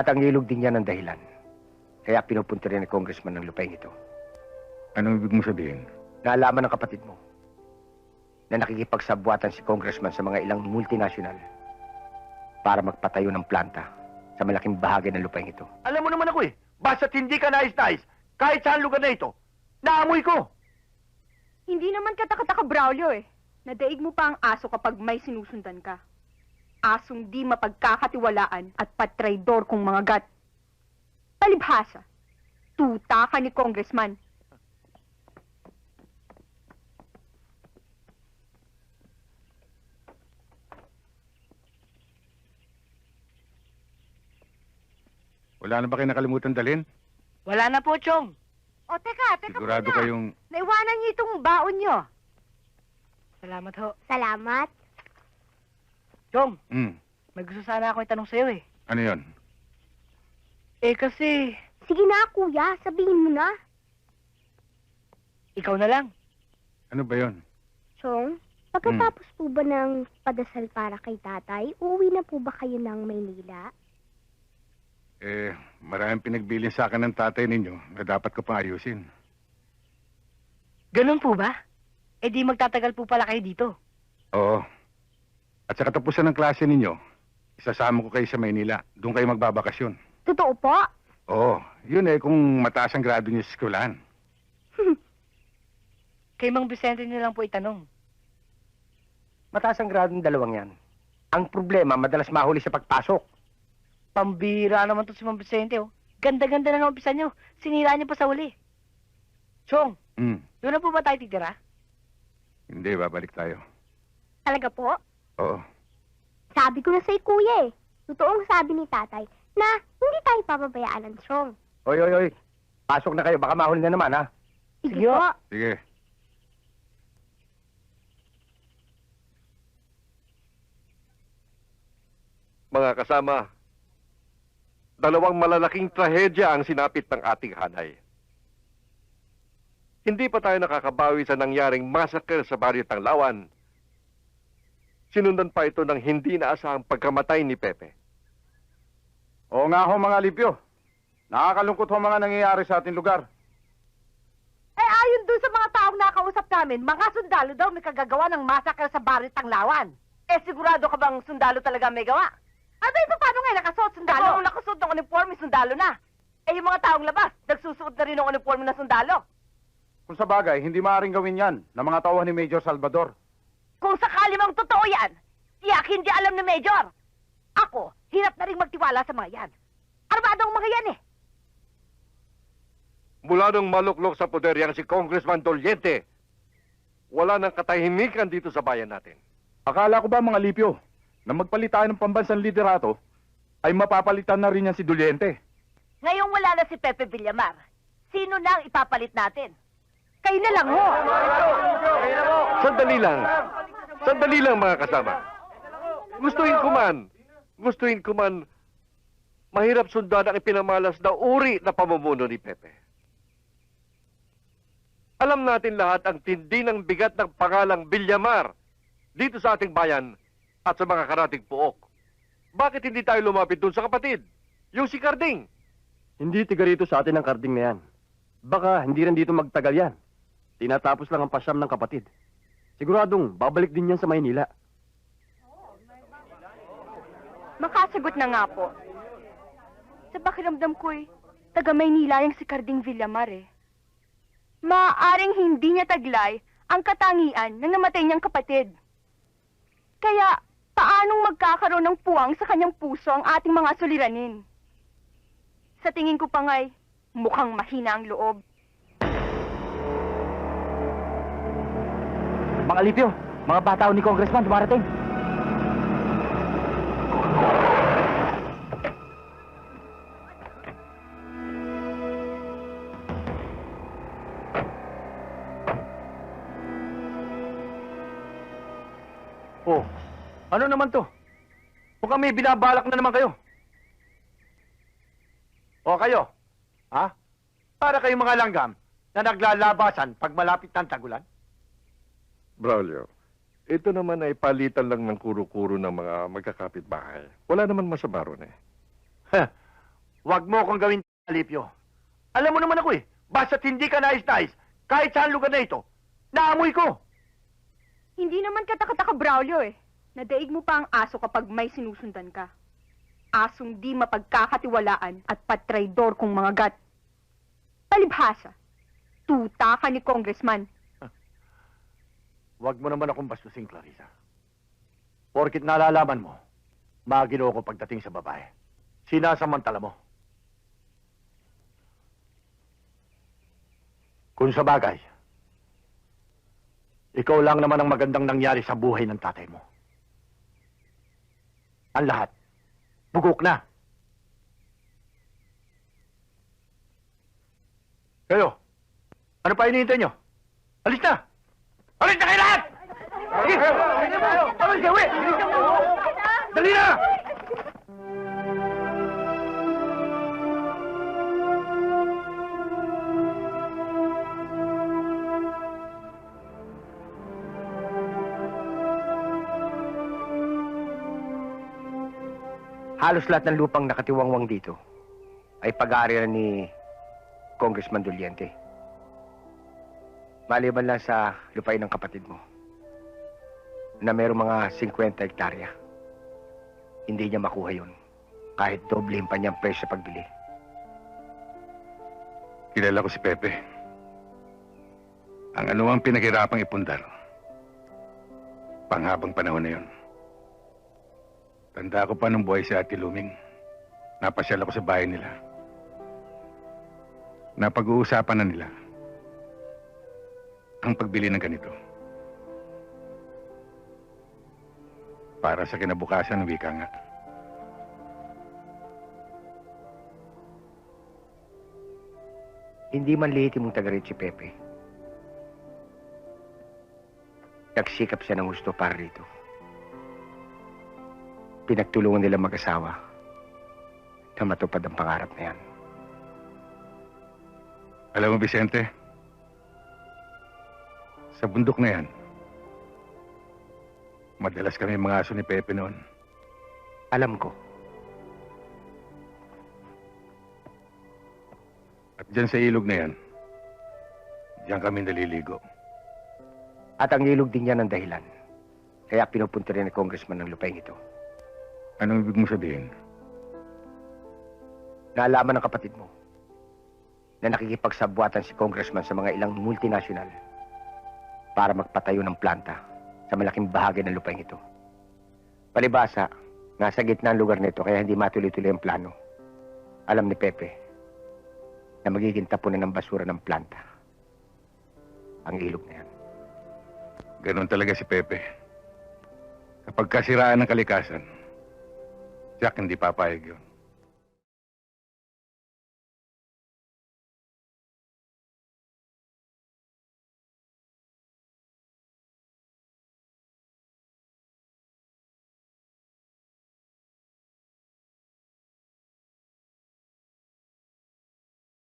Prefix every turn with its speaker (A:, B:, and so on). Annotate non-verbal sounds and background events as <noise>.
A: At ang ilog din yan ang dahilan. Kaya pinupunta rin ng congressman ng lupain ito.
B: Anong ibig mo sabihin?
A: Naalaman ng kapatid mo na nakikipagsabwatan si congressman sa mga ilang multinational para magpatayo ng planta sa malaking bahagi ng lupain ito.
C: Alam mo naman ako eh, basta't hindi ka nais-nais, kahit saan lugar na ito, naamoy ko.
D: Hindi naman katakataka Braulio eh. Nadaig mo pa ang aso kapag may sinusundan ka. Asong di mapagkakatiwalaan at patraidor kong mga gat. Palibhasa, tuta ka ni Congressman.
B: Wala na ba kayo nakalimutan dalhin?
E: Wala na po, Chong.
D: O teka, teka
B: Sigurado
D: muna.
B: kayong...
D: Naiwanan niyo itong baon niyo.
E: Salamat ho.
D: Salamat.
E: Chong,
B: Hmm,
E: may gusto sana ako itanong sa'yo eh.
B: ano yon?
E: Eh kasi,
D: Sige na, kuya. Sabihin mo na.
E: ikaw na lang.
B: Ano ba yon?
F: Chong, pagkatapos po ba ng padasal para kay tatay, uuwi na po ba kayo ng Maynila?
B: Eh, maraming pinagbilin sa akin ng tatay ninyo na dapat ko pang ayusin.
E: Ganun po ba? Eh di magtatagal po pala kayo dito.
B: Oo. At sa katapusan ng klase ninyo, isasama ko kayo sa Maynila. Doon kayo magbabakasyon.
F: Totoo po?
B: Oo, yun eh kung mataas ang grado niyo sa eskwelahan. <laughs>
E: Kay Mang Vicente niyo lang po itanong.
A: Mataas ang grado ng dalawang yan. Ang problema, madalas mahuli sa pagpasok.
E: Pambira naman to si Mang Vicente oh. Ganda-ganda na ng umpisa niyo. Sinira niyo pa sa huli. Chong,
B: Hmm,
E: doon na po ba tayo titira?
B: hindi, babalik tayo.
F: Talaga po?
B: Oo.
F: Sabi ko na sa'yo, kuya eh. Totoong sabi ni tatay na hindi tayo papabayaan ng Chong.
A: Oy, oy, oy. Pasok na kayo, baka mahuli na naman, ha?
F: Sige
E: Sige,
F: po.
B: Sige.
C: Mga kasama, dalawang malalaking trahedya ang sinapit ng ating hanay. Hindi pa tayo nakakabawi sa nangyaring massacre sa baryo Tanglawan. Sinundan pa ito ng hindi naasahang pagkamatay ni Pepe.
G: Oo nga ho mga Lipyo. Nakakalungkot ho mga nangyayari sa ating lugar.
D: Eh, ayon doon sa mga taong nakausap namin, mga sundalo daw may kagagawa ng masakal sa Barit Tanglawan. Eh, sigurado ka bang sundalo talaga may gawa? Ano ito, paano ngayon nakasuot sundalo? Ako, nakasuot ng uniforme, sundalo na. Eh, yung mga taong labas, nagsusuot na rin ng uniforme na sundalo.
G: Kung sa bagay, hindi maaaring gawin yan ng mga tauhan ni Major Salvador.
D: Kung sakali mang totoo yan, tiyak hindi alam ni Major. Ako, hirap na rin magtiwala sa mga yan. Armado ang mga yan eh.
C: Mula nung maluklok sa poder yang si Congressman Doliente, wala nang katahimikan dito sa bayan natin.
G: Akala ko ba mga Lipyo, na magpalit tayo ng pambansang liderato, ay mapapalitan na rin yan si Duliente.
D: Ngayong wala na si Pepe Villamar, sino na ang ipapalit natin? Kayo na lang ho.
C: Sandali lang. Sandali lang mga kasama. Gustuin ko man, gustuin ko man, mahirap sundan ang ipinamalas na uri na pamumuno ni Pepe. Alam natin lahat ang tindi ng bigat ng pangalang Bilyamar dito sa ating bayan at sa mga karating puok. Bakit hindi tayo lumapit dun sa kapatid? Yung si Carding.
A: Hindi tiga rito sa atin ang karding na yan. Baka hindi rin dito magtagal yan. Tinatapos lang ang pasyam ng kapatid. Siguradong babalik din yan sa Maynila.
D: Makasagot na nga po. Sa pakiramdam ko'y taga Maynila yung si Carding Villamar eh. Maaaring hindi niya taglay ang katangian ng namatay niyang kapatid. Kaya, paanong magkakaroon ng puwang sa kanyang puso ang ating mga suliranin? Sa tingin ko pa nga'y, mukhang mahina ang loob.
A: Mga Lipyo, mga bata ni Congressman dumarating.
C: Oh, ano naman to? Mukhang may binabalak na naman kayo. O kayo, ha? Para kayong mga langgam na naglalabasan pag malapit ng tagulan? Braulio, ito naman ay palitan lang ng kuro-kuro ng mga magkakapit bahay. Wala naman masama ron eh.
H: Huwag mo akong gawin alipyo. Alam mo naman ako eh, basta't hindi ka nais-nais, kahit saan lugar na ito, naamoy ko.
D: Hindi naman katakataka Braulio eh. Nadaig mo pa ang aso kapag may sinusundan ka. Asong di mapagkakatiwalaan at patraidor kong mga gat. Palibhasa. Tuta ka ni Congressman.
H: Huwag mo naman akong bastusin, Clarissa. Porkit nalalaman mo, magino ko pagdating sa babae. Sinasamantala mo. Kung sa bagay, ikaw lang naman ang magandang nangyari sa buhay ng tatay mo. Ang lahat, bugok na. Kayo, ano pa hinihintay nyo? Alis na! Alis na kayo lahat! Alis eh! Dali na!
A: Halos lahat ng lupang nakatiwangwang dito ay pag-aari ni Congressman Doliente. Maliban lang sa lupain ng kapatid mo na mayroong mga 50 hektarya. Hindi niya makuha yun kahit doble pa niyang presyo pagbili.
B: Kilala ko si Pepe. Ang anumang pinaghirapang ipundar. Panghabang panahon na yun. Tanda ko pa nung buhay si Ate Luming. Napasyal ako sa bahay nila. Napag-uusapan na nila ang pagbili ng ganito. Para sa kinabukasan ng wika nga.
A: Hindi man lihitin mong taga si Pepe. Nagsikap siya ng gusto para rito. Pinagtulungan nila mag-asawa na matupad ang pangarap na yan.
B: Alam mo, Vicente, sa bundok na yan, madalas kami mga aso ni Pepe noon.
A: Alam ko,
B: At dyan sa ilog na yan, dyan kami naliligo.
A: at ang ilog din yan ang dahilan. Kaya pinupunta rin ni Congressman ng lupain ito.
B: Anong ibig mo sabihin?
A: Naalaman ng kapatid mo na nakikipagsabwatan si Congressman sa mga ilang multinasyonal para magpatayo ng planta sa malaking bahagi ng lupain ito. Palibasa, nasa gitna ang lugar nito kaya hindi matuloy-tuloy ang plano. Alam ni Pepe na magiging tapunan ng basura ng planta ang ilog na yan.
B: Ganon talaga si Pepe. Kapag kasiraan ng kalikasan, Jack hindi papayag yun.